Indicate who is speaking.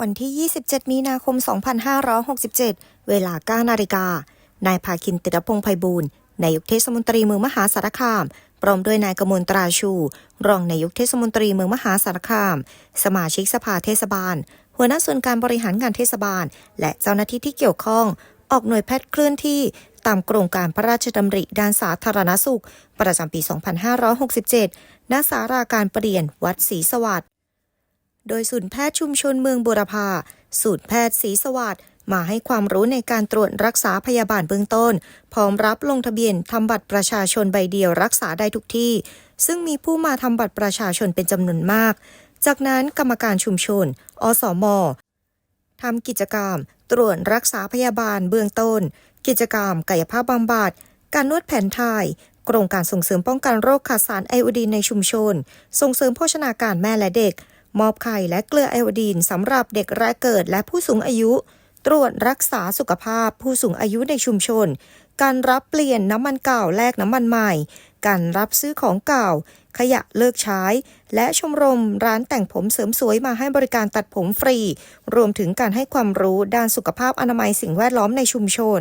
Speaker 1: วันที่ 27 มีนาคม 2567 เวลา 9 นาฬิกา นายภาคินติรพงษ์ไพบูลย์นายกเทศมนตรีเมืองมหาสารคาม พร้อมด้วยนายกมลตราชู รองนายกเทศมนตรีเมืองมหาสารคาม สมาชิกสภาเทศบาล หัวหน้าส่วนการบริหารงานเทศบาล และเจ้าหน้าที่ที่เกี่ยวข้อง ออกหน่วยแพทย์เคลื่อนที่ตามโครงการพระราชดำริด้านสาธารณสุข ประจำปี 2567 ณ สาราการประเรียน วัดศรีสวัสดิ์ โดยศูนย์แพทย์ชุมชนเมืองบุรพาศูนย์แพทย์ศรีสวัสดิ์มาให้ความรู้ในการตรวจรักษาพยาบาลเบื้องต้น พร้อมรับลงทะเบียนทำบัตรประชาชนใบเดียวรักษาได้ทุกที่ ซึ่งมีผู้มาทำบัตรประชาชนเป็นจำนวนมาก จากนั้นกรรมการชุมชน อสมทำกิจกรรม ตรวจรักษาพยาบาลเบื้องต้น กิจกรรมกายภาพบำบัด การนวดแผนไทยโครงการส่งเสริมป้องกันโรคขาดสารไอโอดีนในชุมชน ส่งเสริมโภชนาการแม่และเด็ก มอบไข่และเกลือไอโอดีนสำหรับเด็กแรกเกิดและผู้สูงอายุ ตรวจรักษาสุขภาพผู้สูงอายุในชุมชน การรับเปลี่ยนน้ำมันเก่าแลกน้ำมันใหม่ การรับซื้อของเก่า ขยะเลิกใช้ และชมรมร้านแต่งผมเสริมสวยมาให้บริการตัดผมฟรี รวมถึงการให้ความรู้ด้านสุขภาพอนามัยสิ่งแวดล้อมในชุมชน